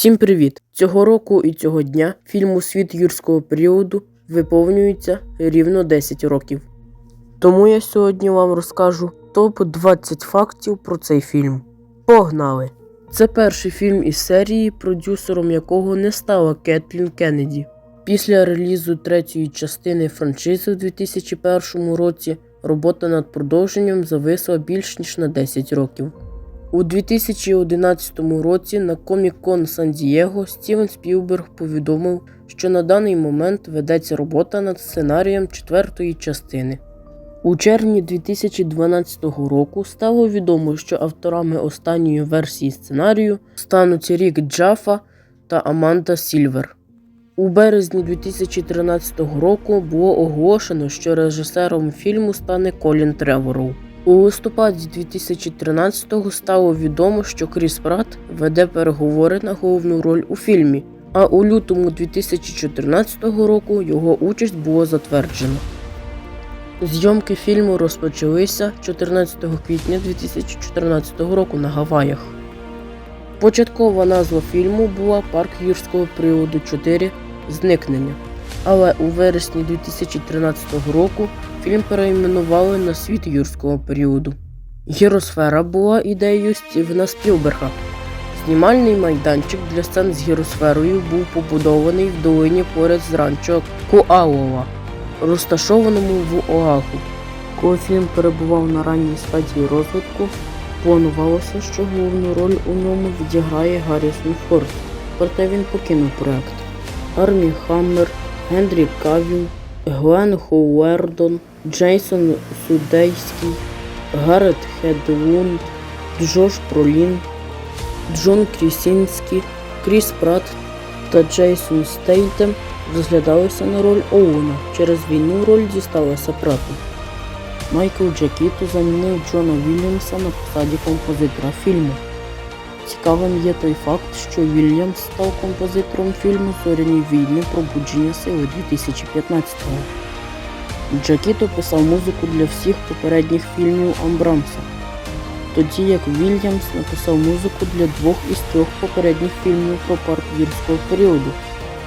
Всім привіт! Цього року і цього дня фільму Світ юрського періоду виповнюється рівно 10 років. Тому я сьогодні вам розкажу топ 20 фактів про цей фільм. Погнали! Це перший фільм із серії, продюсером якого не стала Кетлін Кеннеді. Після релізу третьої частини франшизи у 2001 році робота над продовженням зависла більш ніж на 10 років. У 2011 році на Comic-Con Сан-Дієго Стівен Спілберг повідомив, що на даний момент ведеться робота над сценарієм четвертої частини. У червні 2012 року стало відомо, що авторами останньої версії сценарію стануть Рік Джафа та Аманда Сільвер. У березні 2013 року було оголошено, що режисером фільму стане Колін Треворов. У листопаді 2013-го стало відомо, що Кріс Пратт веде переговори на головну роль у фільмі, а у лютому 2014 року його участь було затверджено. Зйомки фільму розпочалися 14 квітня 2014 року на Гаваях. Початкова назва фільму була Парк юрського періоду 4 Зникнення. Але у вересні 2013 року фільм перейменували на світ юрського періоду. Гіросфера була ідеєю Стівена Спілберга. Знімальний майданчик для сцен з гіросферою був побудований в долині поряд з ранчо Коалова, розташованому в Оаху. Коли фільм перебував на ранній стадії розвитку, планувалося, що головну роль у ньому відіграє Гаррісон Форд, проте він покинув проект. Армі Хаммер, Генрі Кавіл, Глен Хоуердон, Джейсон Судейський, Гаррет Хедлунд, Джош Пролін, Джон Крісінський, Кріс Пратт та Джейсон Стейтем розглядалися на роль Оуена. Через війну роль дісталася Прату. Майкл Джакіто замінив Джона Вільямса на посаді композитора фільму. Цікавим є той факт, що Вільямс став композитором фільму Зоряні війни Пробудження сили 2015-го. Джакіто писав музику для всіх попередніх фільмів Амбрамса, тоді як Вільямс написав музику для двох із трьох попередніх фільмів про парк юрського періоду,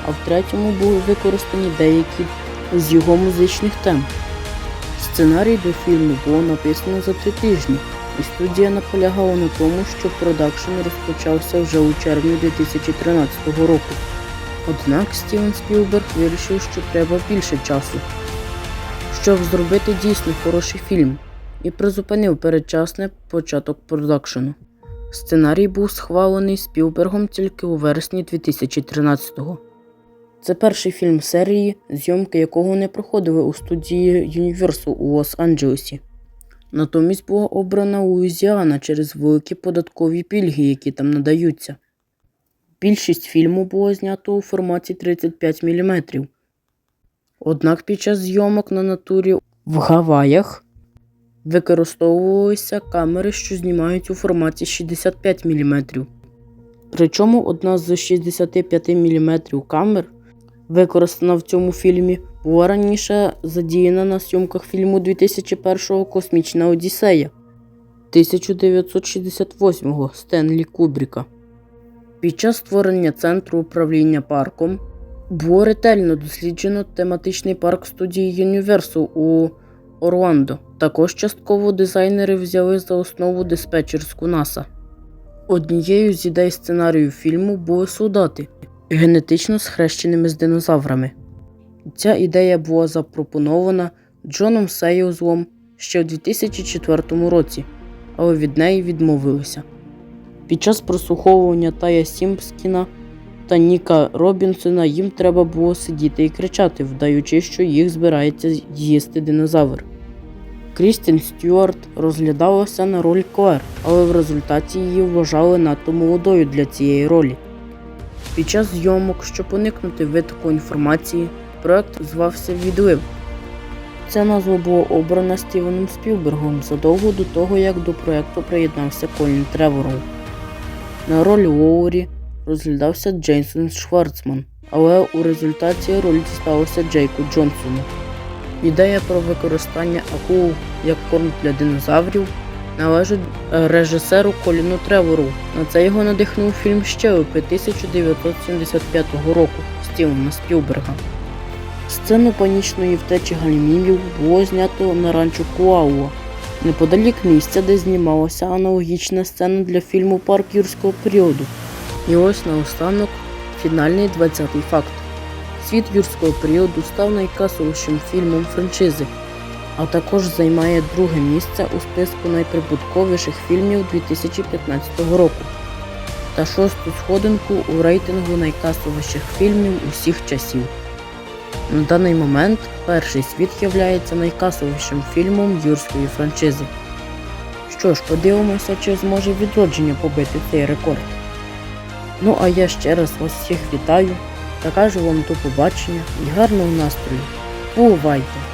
а в третьому були використані деякі з його музичних тем. Сценарій до фільму було написано за три тижні, і студія наполягала на тому, що продакшн розпочався вже у червні 2013 року. Однак Стівен Спілберг вирішив, що треба більше часу, щоб зробити дійсно хороший фільм, і призупинив передчасний початок продакшену. Сценарій був схвалений Спілбергом тільки у вересні 2013-го. Це перший фільм серії, зйомки якого не проходили у студії Universal у Лос-Анджелесі. Натомість була обрана Луїзіана через великі податкові пільги, які там надаються. Більшість фільму було знято у форматі 35 мм. Однак під час зйомок на натурі в Гаваях використовувалися камери, що знімають у форматі 65 мм. Причому одна з 65 мм камер, використана в цьому фільмі, була раніше задіяна на зйомках фільму 2001 Космічна Одіссея 1968 Стенлі Кубріка. Під час створення центру управління парком було ретельно досліджено тематичний парк студії Universal у Орландо. Також частково дизайнери взяли за основу диспетчерську НАСА. Однією з ідей сценарію фільму були солдати, генетично схрещеними з динозаврами. Ця ідея була запропонована Джоном Сейлзлом ще у 2004 році, але від неї відмовилися. Під час прослуховування Тая Сімпскіна та Ніка Робінсона їм треба було сидіти і кричати, вдаючи, що їх збирається з'їсти динозавр. Крістін Стюарт розглядалася на роль Клер, але в результаті її вважали надто молодою для цієї ролі. Під час зйомок, щоб уникнути витоку інформації, проект звався Відлив. Ця назва була обрана Стівеном Спілбергом задовго до того, як до проекту приєднався Колін Треворов. На роль Лоурі розглядався Джейсон Шварцман, але у результаті роль дісталася Джейку Джонсону. Ідея про використання акул як корм для динозаврів належить е, режисеру Коліну Тревору. На це його надихнув фільм Щелепи 1975 року Стівена Спілберга. Сцену панічної втечі гальмівів було знято на ранчо Куауа, неподалік місця, де знімалася аналогічна сцена для фільму Парк юрського періоду. І ось наостанок фінальний 20-й факт. Світ юрського періоду став найкасовішим фільмом франшизи, а також займає друге місце у списку найприбутковіших фільмів 2015 року та шосту сходинку у рейтингу найкасовіших фільмів усіх часів. На даний момент перший світ є найкасовішим фільмом юрської франшизи. Що ж, подивимося, чи зможе відродження побити цей рекорд. Ну а я ще раз вас всіх вітаю та кажу вам до побачення і гарного настрою. Бувайте!